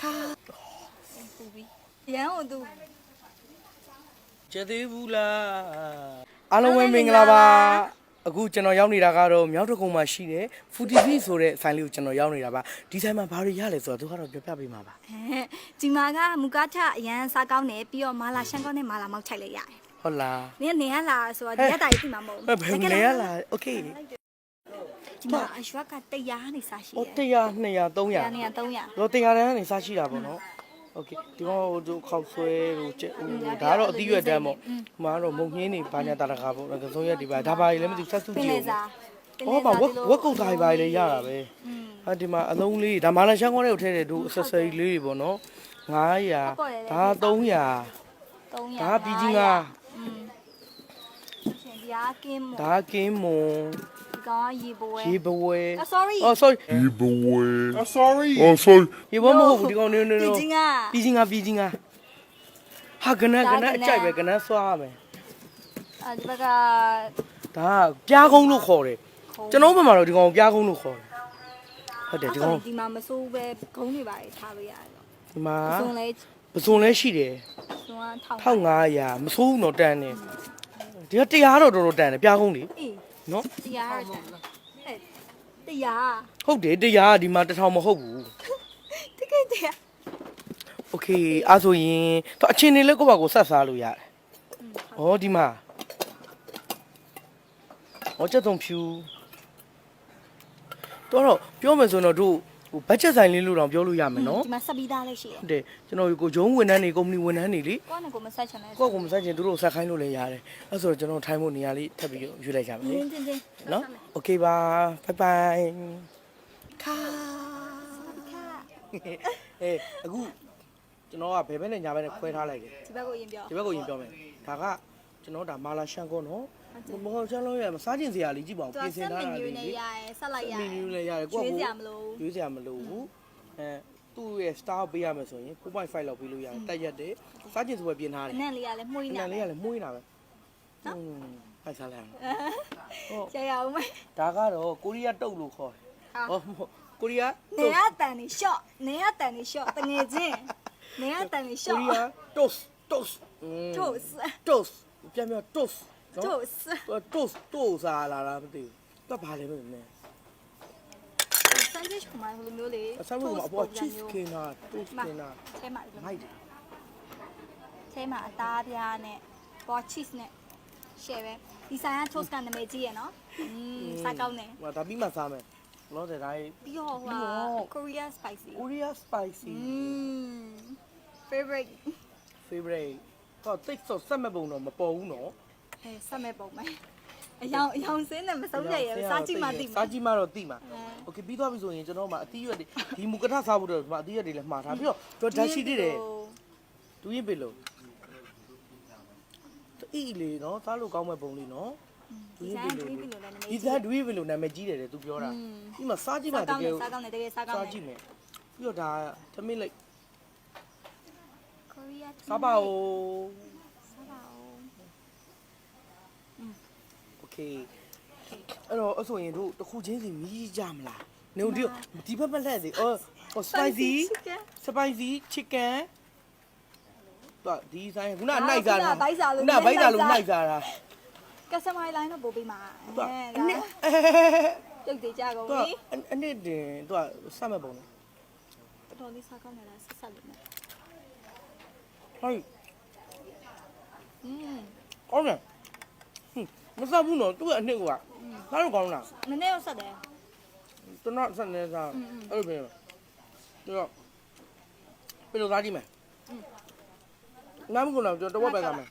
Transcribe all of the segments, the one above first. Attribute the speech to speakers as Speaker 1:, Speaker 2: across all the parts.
Speaker 1: ခါ
Speaker 2: ပူပြီးရန်ကိုသူ
Speaker 1: ကျေသေးဘူးလားအားလုံးပဲမင်္ဂလာပါအခုကျွန်တော်ရောက်နေတာကတော့မြောက်တကုံမှာရှိတဲ့ Foodie ဆိုတဲ့ဆိုင်လေးကိုကျွန်တော်ရောက်နေတာပါဒီဆိုင်မှာဘာတွေရလဲဆိုတော့သူကတော့ပြောပြပေးမှာပါ
Speaker 2: ဒီမှာကမူကားထအရန်စားကောင်းတယ်ပြီးတော့မာလာရှန်ကောင်းနဲ့မာလာမောက်ချိုက်လိုက်ရတယ်
Speaker 1: ဟုတ်လား
Speaker 2: နင်ကနေရလာဆိုတော့ဒီရက်တာကြီးသိမှာမဟုတ်
Speaker 1: ဘယ်ဘယ်နေရလားโอเค
Speaker 2: ဒီမှာအရွက်ကတရားနေစားရှိ
Speaker 1: ဟို
Speaker 2: တယ်
Speaker 1: 100 200
Speaker 2: တရား
Speaker 1: 300
Speaker 2: နေရ300
Speaker 1: တော့100တန်းကနေစားရှိတာပေါ့နော်โอเคဒီကောင်တို့ခောက်ဆွဲတို့ကျက်ဟိုဒါကတော့အသီးရွက်တန်းပေါ့ဟိုမှာကတော့မုံညင်းနေဘာညာတာတကာပေါ့ငကစုံရက်ဒီပါဒါပါကြီးလည်းမသိဘူးဆက်စု
Speaker 2: ပင်
Speaker 1: ကြည့်
Speaker 2: လေ
Speaker 1: ဦး
Speaker 2: စား
Speaker 1: ဟောပါဝက်ဝက်ကုတ်သားကြီးပါလေရတာပဲဟာဒီမှာအလုံးလေးဒါမာလာရှန်ကောလေးကိုထည့်တဲ့တို့ accessory လေးတွေပေါ့နော်900ဒါ300
Speaker 2: 300
Speaker 1: ဒါပြီးကြီးငါ
Speaker 2: อืมရှင်ဒီအားကင်းမ
Speaker 1: ဒါကင်းမွန်
Speaker 2: ဒီ ကောင်ကရေပွဲ
Speaker 1: ရေဘဝဲ
Speaker 2: Ah, sorry
Speaker 1: Oh sorry
Speaker 3: giveaway. Oh, sorry. Oh, sorry.
Speaker 1: ရေဘဝမဟုတ်ဘူးဒီကောင်နေနေ
Speaker 2: ဒီ
Speaker 1: နေ
Speaker 2: ချင်းက
Speaker 1: ပြီးကြီးငါပြီးကြီးငါဟာကနန်းကနန်းအကြိုက်ပဲကနန်းဆွားရမယ်
Speaker 2: အဲဒီဘက်က
Speaker 1: ဒါကပြားကုန်းလို့ခေါ်တယ်ကျွန်တော်ဘက်မှာတော့ဒီကောင်ကိုပြားကုန်းလို့ခေါ်တယ်ဟုတ်တယ်ဒီကောင်
Speaker 2: ဒီမှာမစိုးပဲဂုံးတွေပါထားလို့ရတယ်တော့
Speaker 1: ဒီမှာ
Speaker 2: စုံလဲ
Speaker 1: ပစုံလဲရှိတယ်
Speaker 2: စုံကထောက်
Speaker 1: 1500မဆိုးဘူးတော့တန်းတယ်ဒီကတရားတော့တော်တော်တန်းတယ်ပြားကုန်းလေ
Speaker 2: အေး
Speaker 1: နော်
Speaker 2: တရားရတာအဲ့တရား
Speaker 1: ဟုတ်တယ်တရားဒီမှာတစ်ထောင်မဟုတ်ဘူး
Speaker 2: တကယ်တရား
Speaker 1: Okay အဲ့ဆိုရင်တော့အချင်းနေလေးကိုယ့်ဘာကိုဆက်စားလို့ရတယ်ဩဒီမှာဩချက်သုံးဖြူတော့တော့ပြောမယ်ဆိုတော့တို့ ဟိုဘတ်ဂျက်ဆိုင်လေးလို့တော့ပြောလို့ရမယ်နော်
Speaker 2: ဒီမှာဆက်ပြီးသားလေးရှိတယ်
Speaker 1: ဟုတ်တယ်ကျွန်တော်ကိုဂျုံဝန်ထမ်းတွေကုမ္ပဏီဝန်ထမ်းတွေလေ
Speaker 2: ကိုကနဲ့ကိုမဆက်ချင်လဲ
Speaker 1: ကိုယ့်ကိုမဆက်ချင်သူတို့ဆက်ခိုင်းလို့လည်းရတယ်အဲ့ဆိုတော့ကျွန်တော်ထိုင်းဖို့နေရာလေးထပ်ပြီးယူလိုက်ကြမယ်လေ
Speaker 2: တင်းတင်းတင်း
Speaker 1: နော်โอเคပါဘိုင်ဘိုင်ခါ
Speaker 2: ခါ
Speaker 1: အေးအခုကျွန်တော်ကဘယ်ဘက်နဲ့ညာဘက်နဲ့ခွဲထားလိုက်တယ်
Speaker 2: ဒီဘက်ကိုရင်ပြော
Speaker 1: ဒီဘက်ကိုရင်ပြောမယ်ဒါကကျွန်တော်ဒါမာလာရှန်ကောနော် မဟုတ်ချမ်းလို့ရမစားကျင်စရာလေးကြည့်ပါဦး
Speaker 2: သူ
Speaker 1: ပြင်
Speaker 2: က
Speaker 1: ဆင်
Speaker 2: ဆက်
Speaker 1: ထား
Speaker 2: မီ
Speaker 1: တာ
Speaker 2: နူ
Speaker 1: လေး
Speaker 2: နဲ့
Speaker 1: လေ
Speaker 2: ရရဲဆက်လိုက်ရ
Speaker 1: မီနူလည်းရတယ်
Speaker 2: ကျွေး
Speaker 1: ကို
Speaker 2: စ
Speaker 1: ယ့်
Speaker 2: ရာ
Speaker 1: ကို
Speaker 2: မလို
Speaker 1: ရွေးစရာမလိုဘူးအဲသူ့ရဲ့ star ပေးရမယ်ဆိုရင်4.5လောက်ပေးလို့ရတယ်တက်ရက်တယ်စားကျင်စပွဲပြင်ထား
Speaker 2: အ
Speaker 1: တယ်
Speaker 2: နံ့လေးကလည်းမှုန်း
Speaker 1: အ
Speaker 2: နေ
Speaker 1: နံလေးကလည်းမှုေးနေတာပဲဟွန်းဖိုက်စားလိုက်ဟုတ်
Speaker 2: ရရအောင်မ
Speaker 1: ဒါကတော့ကိုရီးယားတုတ်လို့ခေါ်တယ်
Speaker 2: ဟာ
Speaker 1: ဟောကိုရီးယား
Speaker 2: နေရတန်နေရှော့နေရတန်နေရှော့တငယ်ချင်းနေရတန်နေရှော့
Speaker 1: ကိုရီးယား toast toast
Speaker 2: တို့
Speaker 1: toast ပြန်ပြန် toast
Speaker 2: တို့
Speaker 1: တော့ toast toast စားလာတာမသိဘူးတော့ဘာလဲမသိဘူး
Speaker 2: ဆန်ဒစ်ကမှလိုမျိုးလေ
Speaker 1: အဆမ်းလို့ကအပေါ် cheese kina toast kina
Speaker 2: ထဲမှာ
Speaker 1: မိုက်တယ်
Speaker 2: ထဲမှာအသားပြားနဲ့ပေါ် cheese နဲ့ share ပဲဒီဆိုင်က toast ကနာမည်ကြီးရယ်နော်อืมစားကောင်းတယ်
Speaker 1: ဟိုဒါပြီးမှစားမယ်လို့တဲ့တိုင်း
Speaker 2: ပြီးတော့ဟို
Speaker 1: ပြီးတော့
Speaker 2: Korea spicy
Speaker 1: Korea spicy
Speaker 2: อืม favorite
Speaker 1: favorite တော့တိတ်ဆော့ဆက်မဲ့ပုံတော့မပေါ်ဘူးနော်
Speaker 2: အဲဆက်မဲ့ပုံမယ်အယောင်အယောင်စင်းနဲ့မဆုံးတဲ့ရယ်စားကြည့်မှသိမှာ
Speaker 1: စားကြည့်မှတော့သိမှာโอเคပြီးသွားပြီဆိုရင်ကျွန်တော်မှအသီးရွက်တွေဒီမူကထစားဖို့တော့ဒီမှာအသီးရွက်တွေလည်းမှားထားပြီးတော့တော့ဓာတ်ရှိသေးတယ်တူရင်ပြီလို့အီလေနော်စားလို့ကောင်းမဲ့ပုံလေးနော်
Speaker 2: ဒီဆိုင်က dream လို့လည်းနာမည်
Speaker 1: ဒီ
Speaker 2: ကြီး
Speaker 1: စားဒွေးပြီလို့နာမည်ကြီးတယ်တဲ့သူပြောတာဒီမှာစားကြည့်မှ
Speaker 2: စား
Speaker 1: တ
Speaker 2: ကောင်း
Speaker 1: က
Speaker 2: တယ်
Speaker 1: ယ်
Speaker 2: စားကောင်းတယ်တကယ်စားကောင်း
Speaker 1: စား
Speaker 2: တယ်
Speaker 1: ကြည့်မယ်ပြီးတော့ဒါသမင်းလိုက်
Speaker 2: Korea စားပါဦး
Speaker 1: โอเคအဲ့တော့အဲ့ဆိုရင်တို့တစ်ခုချင်းစီမြည်ကြမလားနေဦးဒီဒီဘက်မလှည့်စေအော်ဟို spicy spicy chicken တော့ဒီဆိုင်ခုနကနိုင်စားတာခုနဘိုက်စားလို့နိုင်စားတာ
Speaker 2: customer line တော့ပို့ပေးမှာ
Speaker 1: သူ
Speaker 2: အဲ
Speaker 1: အနစ်
Speaker 2: ပြုတ်သေးကြကုန်
Speaker 1: သူ
Speaker 2: ပြီ
Speaker 1: အနစ်တင်သူကစမဲ့ပုံနော်
Speaker 2: တော်တော်လေးစားကောင်းတယ်လားဆက်ဆက်လို့နဲ့
Speaker 1: ဟိုင်း
Speaker 2: อืม
Speaker 1: ကောင်းတယ်ဟင်း မစားဘူးနော်သူကအနစ်ကစားလို့ကောင်းလား
Speaker 2: နည်းနည်းတော့ဆက်တယ်
Speaker 1: ကျွန်တော်ဆက်နေစားအဲ့လိုပဲသူကပြလို့သားကြည့်မယ်နားမကတော့ကျွန်တော်တဝက်ပဲစားမယ်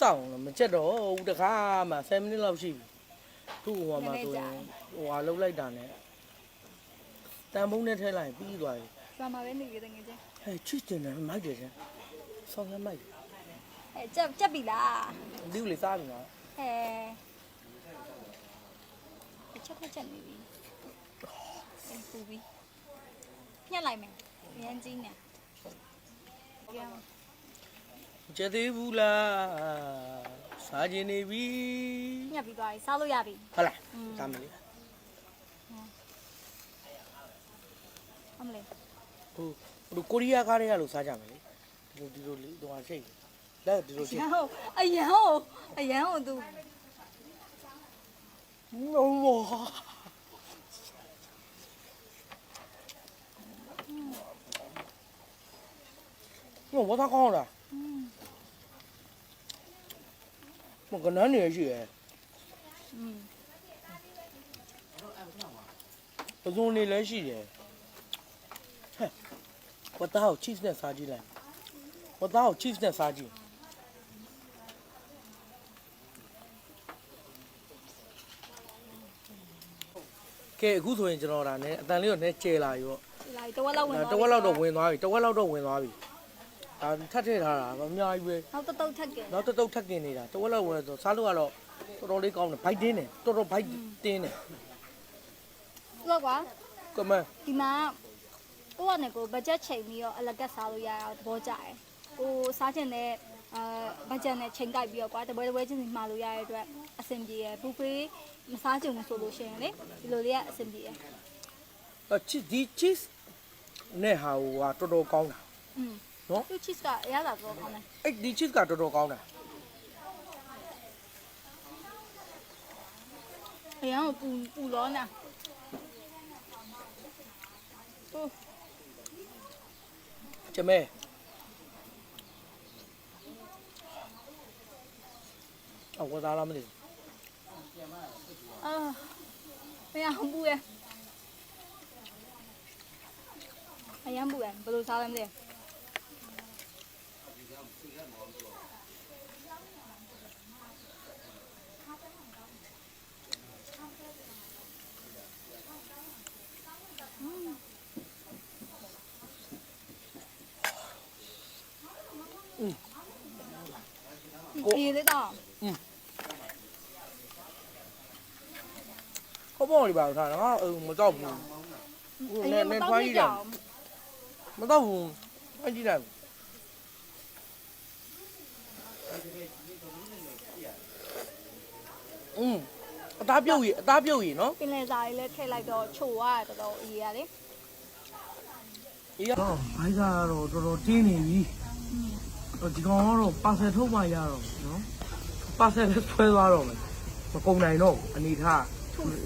Speaker 1: စောင်းလို့မချက်တော့ဘူးတခါမှ7မိနစ်လောက်ရှိပြီသူ့ဟိုမှာဆိုရင်ဟိုဟာလှုပ်လိုက်တာနဲ့တန်ဖုံးနဲ့ထဲလိုက်ပြီးသွားပြီ
Speaker 2: ဆွမ်းမှာပဲနေရတဲ့ငယ်ချင်း
Speaker 1: ဟဲ့ချစ်တင်တယ်မိုက်တယ်ချင်းဆောင်းရမိုက်တယ်
Speaker 2: အဲကြက်ကြက်ပြီလား
Speaker 1: ဒီလိုစားပြီနော်
Speaker 2: အဲချက်ခက်ချက်နေပြီအဲပူပြီညှက်လိုက်မယ်ရမ်းကြီးနေပြောင်း
Speaker 1: ကျသေးဘူးလားစားခြင်းနေပြီ
Speaker 2: ညှက်ပြီးသွားပြီစားလို့ရပြီ
Speaker 1: ဟုတ်လားစားမယ်လေ
Speaker 2: အမလဲ
Speaker 1: ဟိုဟိုကိုရီးယားကားတွေကလို့စားကြမယ်လေဒီလိုဒီလိုလေးတော့ရှိတ် လက်ဒီလိုရှိတ်
Speaker 2: ရန်ဟုတ်အရန်ဟုတ်အရန်ဟုတ်သူ
Speaker 1: နော်ဝါနော်ဘာသာကောင်းလားမကနန်းနေရှိရဲ့
Speaker 2: อืม
Speaker 1: ပဇွန်နေလည်းရှိတယ်ဟဲ့ဝတ်သားကို cheese နဲ့စားကြည့်လိုက်ဝတ်သားကို cheese နဲ့စား ကြည့်ကဲအခုဆိုရင်ကျွန်တော်ဒါနဲ့အတန်လေးတော့နဲ့ကျဲလာရော
Speaker 2: လာတဝက်လောက်ဝင်
Speaker 1: တဝက်လောက်တော့ဝင်သွားပြီတဝက်လောက်တော့ဝင်သွားပြီဒါထပ်ထည့်ထားတာအများကြီးပဲ
Speaker 2: နောက်တတုတ်ထက်ကဲ
Speaker 1: နောက်တစ်တုတ်ထပ်กินနေတာတဝက်လောက်ဝင်ဆိုစားလို့ကတော့တော်တော်လေးကောင်းတယ်ဘိုက်တင်းတယ်တော်တော်ဘိုက်တင်းတယ်
Speaker 2: တော့ကွာ
Speaker 1: ကမန်
Speaker 2: ဒီမှာကိုကနဲ့ကိုဘတ်ဂျက်ချိန်ပြီးတော့အလကတ်စားလို့ရတာသဘောကျတယ်ကိုစားချင်တဲ့ အာဘတ်ဂျက်နဲ့ချိန်ကိုက်ပြီးတော့ကွာတပွဲတပွဲချင်းစီမှာလို့ရတဲ့အတွက်အဆင်ပြေရယ်ဘူဖေးမစားချင်ဘူးဆိုလို့ရှိရင်လေဒီလိုလေးကအဆင်ပြေရယ်
Speaker 1: အချစ်ဒီ cheese နဲ့ဟာဟိုကတော်တော်ကောင်းတာ
Speaker 2: อืม
Speaker 1: နော်
Speaker 2: သူ cheese ကအရသာတော့ကောင်းတယ်
Speaker 1: အဲ့ဒီ cheese ကတော်တော်ကောင်းတာ
Speaker 2: အရန်ကိုပူပူလောနာဟို
Speaker 1: ကျမဲ အဝသားလားမသိ
Speaker 2: အာမရဘူးပူရယ်အရန်ပူရယ်ဘယ်လိုစားလဲမ သိဘူး
Speaker 1: ကို
Speaker 2: အေးလေးတော့
Speaker 1: ဘူးခေါ်ပေါ်လေးပါထားတာငါအမတော့ဘူး
Speaker 2: အ
Speaker 1: နဲ
Speaker 2: ရင်မ
Speaker 1: နဲ
Speaker 2: တော့
Speaker 1: ထွား
Speaker 2: ကြ
Speaker 1: ကြီး
Speaker 2: ည့်ကြ
Speaker 1: တယ်
Speaker 2: အောင်
Speaker 1: မတော့ဘူးအကြည့်လိုက်อืมအသားပြုတ်ကြီးအသားပြုတ်ကြီးနော်
Speaker 2: ပင်လယ်စာလေးလည်းထည့်လိုက်တော့ချိုသွားတော်တော်အေးရလေ
Speaker 1: အေးတော့ဘိုက်ကတော့တော်တော်တင်းနေပြီဒီကောင်ကတော့ပါဆယ်ထုတ်မှရတော့နော်ပါဆယ်လည်းဆွဲသွားတော့မယ်မကုန်နိုင်တော့အနေထား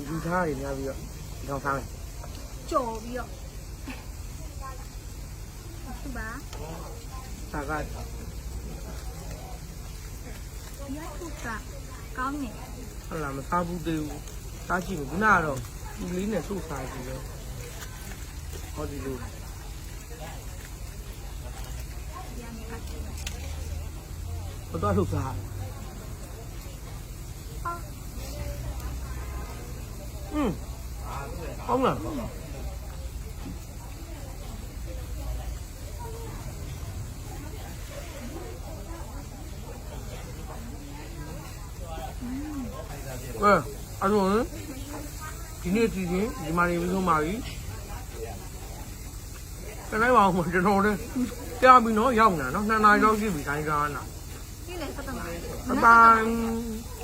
Speaker 1: ယူထားရများပြီးတော့ဒီကောင်စားမယ်
Speaker 2: ကြော်ပြီးတော့သူပါ
Speaker 1: ဒါက
Speaker 2: ရထုကကောင်းနေ
Speaker 1: ဟလာမစားဘူးသေးဘူးစားကြည့်မယ်ခုနကတော့ဒီလေးနဲ့စုပ်စားကြည့်တယ်ဟောဒီလို
Speaker 2: ရနေကတ်
Speaker 1: ဘယ်တော့ထုတ်စား อืมကောင်းလားအဲအဲ့တော့ဒီနေ့ဒီချင်းဒီမှာနေပြီးဆုံးပါပြီတနေ့ပါအောင်ကျွန်တော်လည်းကြားပြီနော်ရောက်နေတာနော်နှစ်နာရီလောက်ရှိပြီခိုင်းကားနာ
Speaker 2: ဒီလေဆက်တော့
Speaker 1: 拜拜。